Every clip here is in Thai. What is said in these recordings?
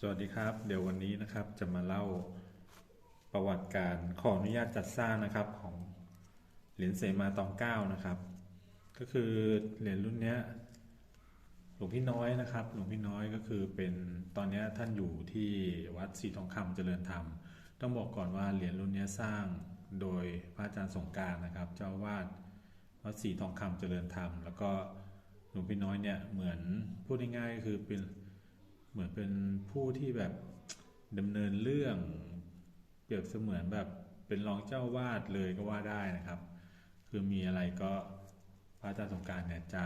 สวัสดีครับ เดี๋ยววันนี้นะครับจะมาเล่าประวัติการขออนุญาตจัดสร้างนะครับของเหรียญเสมาตองเก้านะครับ ก็คือเหรียญรุ่นนี้หลวงพี่น้อยนะครับ หลวงพี่น้อยก็คือเป็นตอนนี้ท่านอยู่ที่วัดศรีทองคำเจริญธรรม ต้องบอกก่อนว่าเหรียญรุ่นนี้สร้างโดยพระอาจารย์สงการนะครับ เจ้าวาดวัดศรีทองคำเจริญธรรม แล้วก็หลวงพี่น้อยเนี่ยเหมือนพูดง่ายๆก็คือเป็น เหมือนเป็นผู้ที่แบบดำเนินเรื่อง เปรียบเสมือนแบบเป็นรองเจ้าวาดเลยก็ว่าได้นะครับ คือมีอะไรก็พระอาจารย์สงการเนี่ยจะ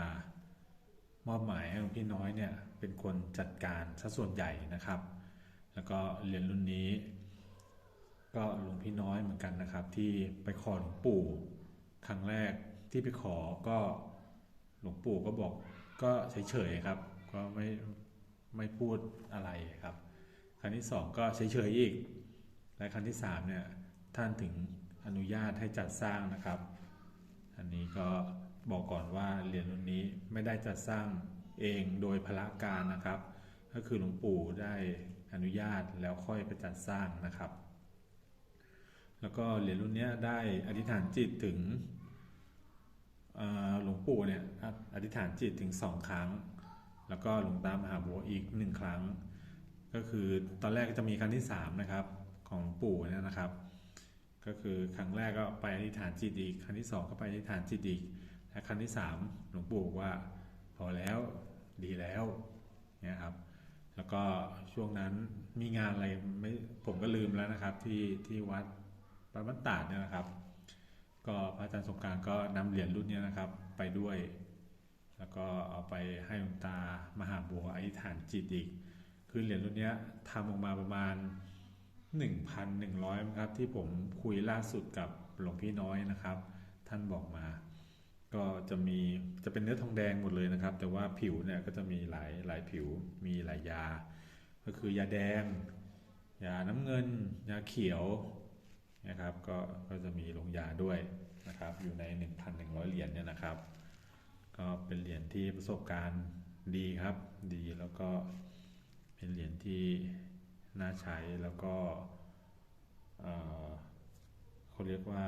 มอบหมายให้หลวงพี่น้อยเนี่ยเป็นคนจัดการซะส่วนใหญ่นะครับ แล้วก็เรียนรุ่นนี้ ก็หลวงพี่น้อยเหมือนกันนะครับ ที่ไปขอหลวงปู่ครั้งแรกที่ไปขอก็หลวงปู่ก็บอกก็เฉยๆครับ ก็ไม่ ไม่พูดอะไรครับ ครั้งที่สองก็เฉยๆอีก และครั้งที่สามเนี่ยท่านถึงอนุญาตให้จัดสร้างนะครับ อันนี้ก็บอกก่อนว่าเหรียญรุ่นนี้ไม่ได้จัดสร้างเองโดยพละการนะครับ ก็คือหลวงปู่ได้อนุญาตแล้วค่อยไปจัดสร้างนะครับ แล้วก็เหรียญรุ่นนี้ได้อธิษฐานจิตถึงหลวงปู่เนี่ยอธิษฐานจิตถึงสองครั้ง แล้วก็หลวงตามหาบัวอีกหนึ่งครั้ง ก็คือตอนแรกก็จะมีครั้งที่สามนะครับของปู่เนี่ยนะครับ ก็คือครั้งแรกก็ไปอธิษฐานจิตอีกครั้งที่สองก็ไปอธิษฐานจิตอีกและครั้งที่สามหลวงปู่ว่าพอแล้วดีแล้วเนี่ยครับแล้วก็ช่วงนั้นมีงานอะไรไม่ผมก็ลืมแล้วนะครับที่ที่วัดปามันตาดเนี่ยนะครับ ก็พระอาจารย์สงการก็นำเหรียญรุ่นนี้นะครับไปด้วย แล้วก็ ไปให้หลวงตามหาบัวอธิษฐานจิตอีก คือเหรียญรุ่นนี้ทำออกมาประมาณ 1,100ครับที่ผมคุยล่าสุดกับหลวงพี่น้อยนะครับ ท่านบอกมา ก็จะมีจะเป็นเนื้อทองแดงหมดเลยนะครับ แต่ว่าผิวเนี่ยก็จะมีหลายหลายผิวมีหลายยา ก็คือยาแดง ยาน้ำเงิน ยาเขียวนะครับก็ก็จะมีลงยาด้วยนะครับอยู่ใน 1,100 เหรียญเนี่ยนะครับ ก็เป็นเหรียญที่ประสบการณ์ดีครับ ดีแล้วก็เป็นเหรียญที่น่าใช้แล้วก็เอ่อเขาเรียกว่า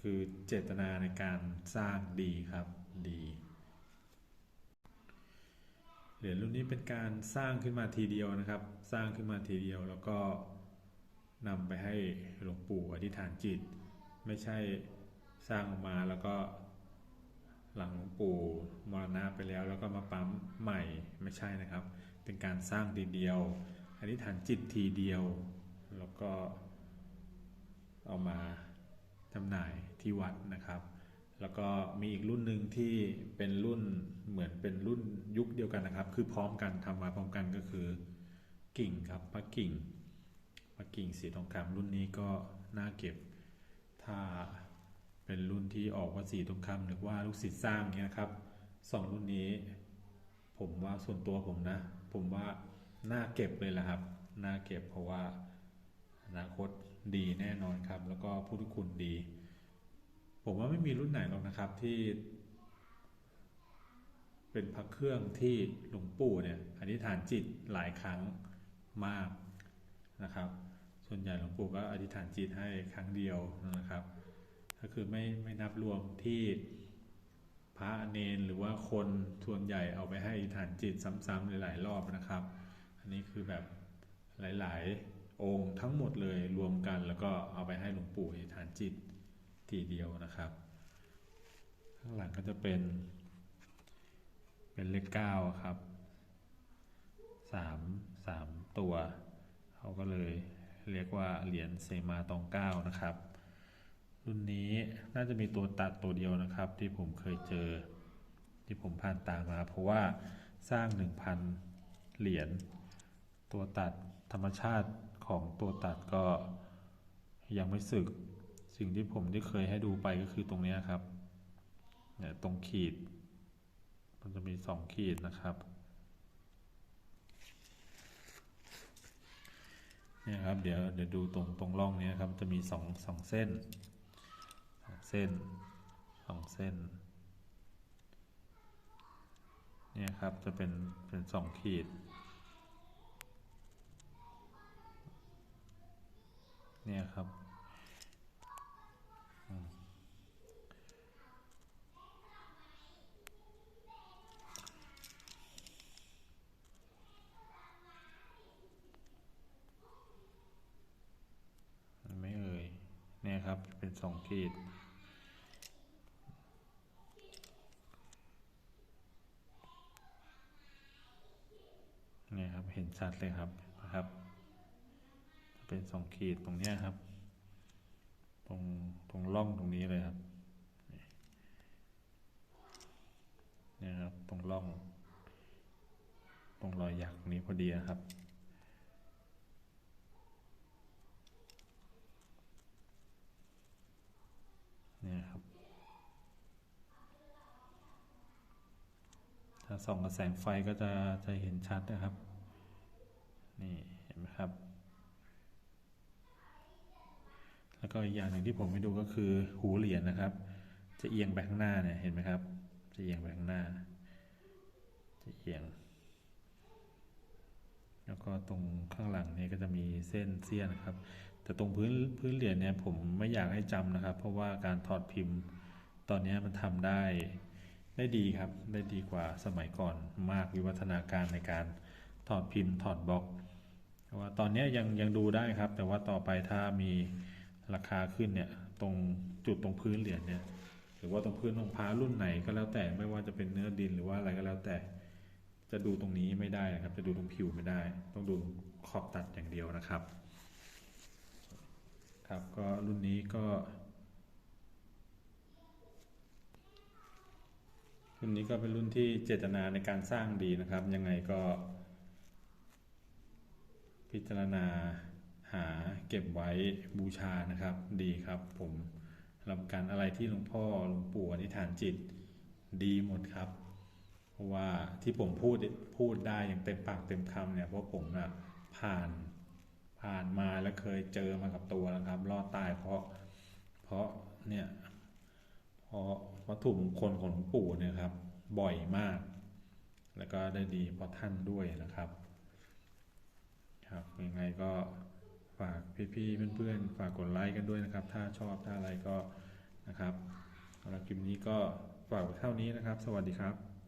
คือเจตนาในการสร้างดีครับดีเหรียญรุ่นนี้เป็นการสร้างขึ้นมาทีเดียวนะครับ สร้างขึ้นมาทีเดียวแล้วก็นำไปให้หลวงปู่อธิษฐานจิต ไม่ใช่สร้างออกมาแล้วก็หลังหลวงปู่มรณะไปแล้ว แล้วก็มาปั๊มใหม่ไม่ใช่นะครับ เป็นการสร้างทีเดียวอธิษฐานจิตทีเดียว แล้วก็เอามาจำหน่ายที่วัดนะครับ แล้วก็มีอีกรุ่นหนึ่งที่เป็นรุ่นเหมือนเป็นรุ่นยุคเดียวกันนะครับ คือพร้อมกันทำมาพร้อมกันก็คือกิ่งครับพระกิ่งพระกิ่งสีทองคำรุ่นนี้ก็น่าเก็บ ถ้าเป็นรุ่นที่ออกว่าสีทองคำหรือว่าลูกศิษย์สร้างเนี่ยนะครับสองรุ่นนี้ ผมว่าส่วนตัวผมนะ ผมว่าน่าเก็บเลยแหละครับน่าเก็บเพราะว่าอนาคตดีแน่นอนครับ แล้วก็พุทธคุณดี ผมว่าไม่มีรุ่นไหนหรอกนะครับที่ เป็นพระเครื่องที่หลวงปู่เนี่ยอธิษฐานจิตหลายครั้งมากนะครับ ส่วนใหญ่หลวงปู่ก็อธิษฐานจิตให้ครั้งเดียวนะครับ ก็คือไม่ไม่นับรวมที่พระเนนหรือว่าคนส่วนใหญ่เอาไปให้อธิษฐานจิตซ้ำๆหลายๆรอบนะครับ อันนี้คือแบบหลายๆองค์ทั้งหมดเลยรวมกันแล้วก็เอาไปให้หลวงปู่อธิษฐานจิตทีเดียวนะครับ ข้างหลังก็จะเป็น เป็นเลขเก้าครับสามสามตัวเขาก็เลย เรียกว่าเหรียญเซมาตองเก้านะครับ รุ่นนี้น่าจะมีตัวตัดตัวเดียวนะครับ ที่ผมเคยเจอ ที่ผมผ่านตามมา เพราะว่าสร้าง 1,000 เหรียญตัวตัดธรรมชาติของตัวตัดก็ยังไม่สึก สิ่งที่ผมที่เคยให้ดูไปก็คือตรงนี้ครับเนี่ยตรงขีด มันจะมีสองขีดนะครับ เนี่ยครับเดี๋ยวเดี๋ยวดูตรงตรงร่องนี้ครับจะมีสองสองเส้นสองเส้นสองเส้นเนี่ยครับจะเป็นเป็นสองขีดเนี่ยครับอืมเห็นไหม่เอ่ย เนี่ยครับเป็นสองขีดเนี่ยครับเห็นชัดเลยครับนะครับ เป็นสองขีดตรงนี้ครับ ตรงตรงร่องตรงนี้เลยครับเนี่ยครับตรงร่อง ตรงรอยหยักตรงนี้พอดีครับ เนี่ยครับ ถ้า ส่องกับแสงไฟก็จะจะเห็นชัดนะครับ นี่เห็นไหมครับ แล้วก็อีกอย่างหนึ่งที่ผมให้ดูก็คือหูเหรียญนะครับ จะเอียงไปข้างหน้าเนี่ยเห็นไหมครับ จะเอียงไปข้างหน้า จะเอียง แล้วก็ตรงข้างหลังนี่ก็จะมีเส้นเสี้ยนนะครับ แต่ตรงพื้นพื้นเหรียญเนี่ยผมไม่อยากให้จำนะครับ เพราะว่าการถอดพิมพ์ตอนนี้มันทำได้ ได้ดีครับ ได้ดีกว่าสมัยก่อนมากวิวัฒนาการในการถอดพิมพ์ถอดบล็อกแต่ว่าตอนนี้ยังยังดูได้ครับ แต่ว่าต่อไปถ้ามีราคาขึ้นเนี่ยตรงจุดตรงพื้นเหรียญเนี่ยหรือว่าตรงพื้นของพระรุ่นไหนก็แล้วแต่ไม่ว่าจะเป็นเนื้อดินหรือว่าอะไรก็แล้วแต่ จะดูตรงนี้ไม่ได้นะครับ จะดูตรงผิวไม่ได้ ต้องดูขอบตัดอย่างเดียวนะครับ ครับก็รุ่นนี้ก็ รุ่นนี้ก็เป็นรุ่นที่เจตนาในการสร้างดีนะครับ ยังไงก็ พิจารณาหาเก็บไว้บูชานะครับ ดีครับผมรับกันอะไรที่หลวงพ่อหลวงปู่อธิษฐานจิตดีหมดครับ เพราะว่าที่ผมพูดพูดได้อย่างเต็มปากเต็มคำเนี่ยเพราะผมนะ่ะผ่านผ่านมาแล้วเคยเจอมากับตัวนะครับ รอดตายเพราะเพราะเนี่ย เพราะวัตถุมงคลของหลวงปู่เนี่ยครับ บ่อยมาก แล้วก็ได้ดีเพราะท่านด้วยนะครับ ครับยังไงก็ฝากพี่ๆเพื่อนๆ ฝากกดไลค์กันด้วยนะครับ ถ้าชอบถ้าอะไรก็นะครับสำหรับคลิปนี้ก็ฝากไว้เท่านี้นะครับ สวัสดีครับ